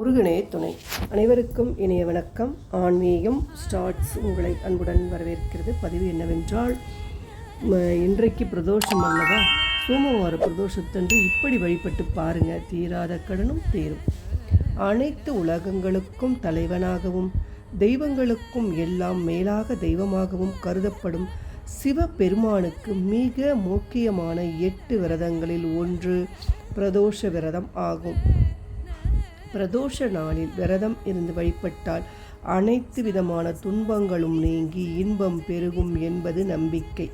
முருகனே துணை. அனைவருக்கும் இணைய வணக்கம். ஆன்மீகம் ஸ்டார்ட்ஸ் உங்களை அன்புடன் வரவேற்கிறது. பதிவு என்னவென்றால் இன்றைக்கு பிரதோஷம் அல்லவா? சோமவார பிரதோஷத்தன்று இப்படி வழிபட்டு பாருங்க. தீராத கடனும் தீரும். அனைத்து உலகங்களுக்கும் தலைவனாகவும் தெய்வங்களுக்கும் எல்லாம் மேலாக தெய்வமாகவும் கருதப்படும் சிவபெருமானுக்கு மிக முக்கியமான எட்டு விரதங்களில் ஒன்று பிரதோஷ விரதம் ஆகும். பிரதோஷ நாளில் விரதம் இருந்து வழிபட்டால் அனைத்து விதமான துன்பங்களும் நீங்கி இன்பம் பெருகும் என்பது நம்பிக்கை.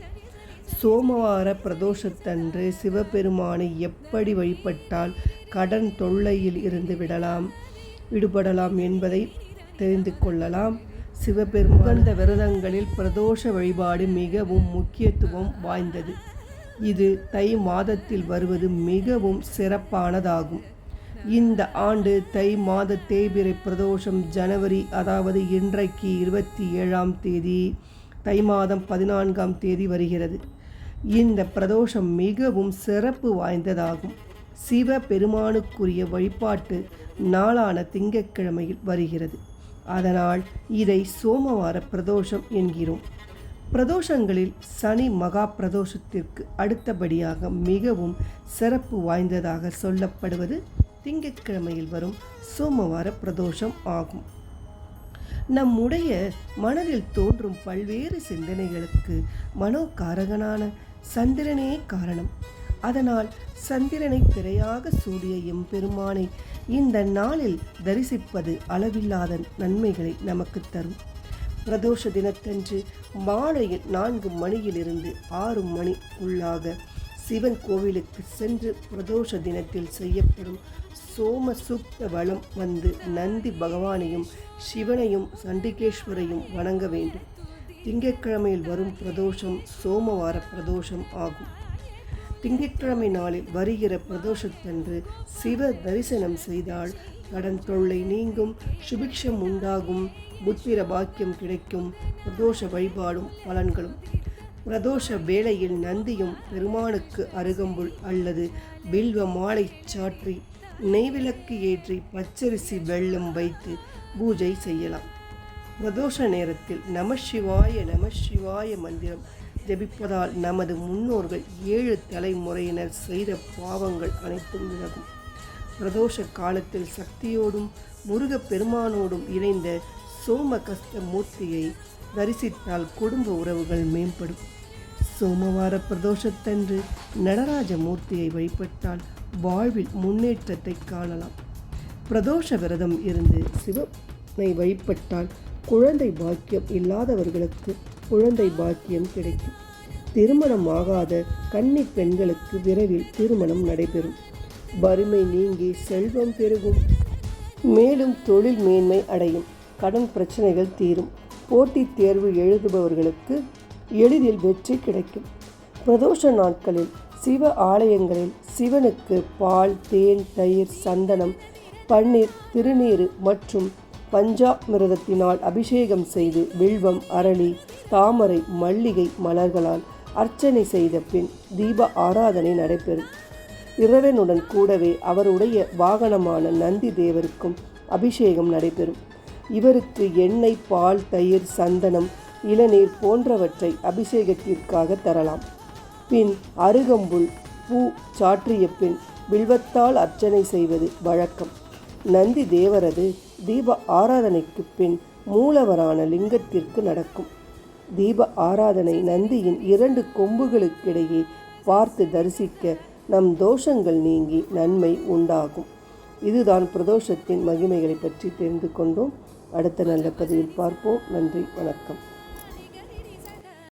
சோமவார பிரதோஷத்தன்று சிவபெருமானை எப்படி வழிபட்டால் கடன் தொல்லையில் இருந்து விடலாம் விடுபடலாம் என்பதை தெரிந்து கொள்ளலாம். சிவபெருமான் விரதங்களில் பிரதோஷ வழிபாடு மிகவும் முக்கியத்துவம் வாய்ந்தது. இது தை மாதத்தில் வருவது மிகவும் சிறப்பானதாகும். இந்த ஆண்டு தை மாத தேய்பிரை பிரதோஷம் ஜனவரி அதாவது இன்றைக்கு இருபத்தி ஏழாம் தேதி தை மாதம் பதினான்காம் தேதி வருகிறது. இந்த பிரதோஷம் மிகவும் சிறப்பு வாய்ந்ததாகும். சிவ பெருமானுக்குரிய வழிபாட்டு நாளான திங்கட்கிழமையில் வருகிறது. அதனால் இதை சோமவார பிரதோஷம் என்கிறோம். பிரதோஷங்களில் சனி மகா பிரதோஷத்திற்கு அடுத்தபடியாக மிகவும் சிறப்பு வாய்ந்ததாக சொல்லப்படுவது திங்கட்கிழமையில் வரும் சோமவார பிரதோஷம் ஆகும். நம்முடைய மனதில் தோன்றும் பல்வேறு சிந்தனைகளுக்கு மனோகாரகனான சந்திரனே காரணம். அதனால் சந்திரனை திரையாக சூடிய எம்பெருமானை இந்த நாளில் தரிசிப்பது அளவில்லாத நன்மைகளை நமக்கு தரும். பிரதோஷ தினத்தன்று மாலையில் நான்கு மணியிலிருந்து ஆறு மணி உள்ளாக சிவன் கோவிலுக்கு சென்று பிரதோஷ தினத்தில் செய்யப்படும் சோம சுப்த வளம் வந்து நந்தி பகவானையும் சிவனையும் சண்டிகேஸ்வரையும் வணங்க வேண்டும். திங்கட்கிழமையில் வரும் பிரதோஷம் சோமவார பிரதோஷம் ஆகும். திங்கட்கிழமை நாளில் வருகிற பிரதோஷத்தன்று சிவ தரிசனம் செய்தால் கடன் தொல்லை நீங்கும் சுபிக்ஷம் உண்டாகும் புத்திர பாக்கியம் கிடைக்கும் பிரதோஷ வழிபாடும் பலன்களும். பிரதோஷ வேளையில் நந்தியும் பெருமானுக்கு அருகம்புல் அல்லது பில்வ மாலை சாற்றி நெய்விளக்கு ஏற்றி பச்சரிசி வெள்ளம் வைத்து பூஜை செய்யலாம். பிரதோஷ நேரத்தில் நம சிவாய நம சிவாய மந்திரம் ஜபிப்பதால் நமது முன்னோர்கள் ஏழு தலைமுறையினர் செய்த பாவங்கள் அனைத்தும் விலகும். பிரதோஷ காலத்தில் சக்தியோடும் முருகப் பெருமானோடும் இணைந்த சோமகஸ்த மூர்த்தியை தரிசித்தால் குடும்ப உறவுகள் மேம்படும். சோமவார பிரதோஷத்தன்று நடராஜ மூர்த்தியை வழிபட்டால் வாழ்வில் முன்னேற்றத்தை காணலாம். பிரதோஷ விரதம் இருந்து சிவனை வழிபட்டால் குழந்தை பாக்கியம் இல்லாதவர்களுக்கு குழந்தை பாக்கியம் கிடைக்கும். திருமணம் ஆகாத கன்னி பெண்களுக்கு விரைவில் திருமணம் நடைபெறும். வறுமை நீங்கி செல்வம் பெருகும். மேலும் தொழில் மேன்மை அடையும். கடன் பிரச்சனைகள் தீரும். போட்டித் தேர்வு எழுதுபவர்களுக்கு எளிதில் வெற்றி கிடைக்கும். பிரதோஷ நாட்களில் சிவ ஆலயங்களில் சிவனுக்கு பால் தேன் தயிர் சந்தனம் பன்னீர் திருநீறு மற்றும் பஞ்சாமிரதத்தினால் அபிஷேகம் செய்து வில்வம் அரளி தாமரை மல்லிகை மலர்களால் அர்ச்சனை செய்த பின் தீப ஆராதனை நடைபெறும். இரவனுடன் கூடவே அவருடைய வாகனமான நந்தி தேவருக்கும் அபிஷேகம் நடைபெறும். இவருக்கு எண்ணெய் பால் தயிர் சந்தனம் இளநீர் போன்றவற்றை அபிஷேகத்திற்காக தரலாம். பின் அருகம்புல் பூ சாற்றிய பின் வில்வத்தால் அர்ச்சனை செய்வது வழக்கம். நந்தி தேவரது தீப ஆராதனைக்கு பின் மூலவரான லிங்கத்திற்கு நடக்கும். தீப ஆராதனை நந்தியின் இரண்டு கொம்புகளுக்கிடையே பார்த்து தரிசிக்க நம் தோஷங்கள் நீங்கி நன்மை உண்டாகும். இதுதான் பிரதோஷத்தின் மகிமைகளை பற்றி தெரிந்து கொண்டோம். அடுத்த நல்ல பதிவில் பார்ப்போம். நன்றி வணக்கம்.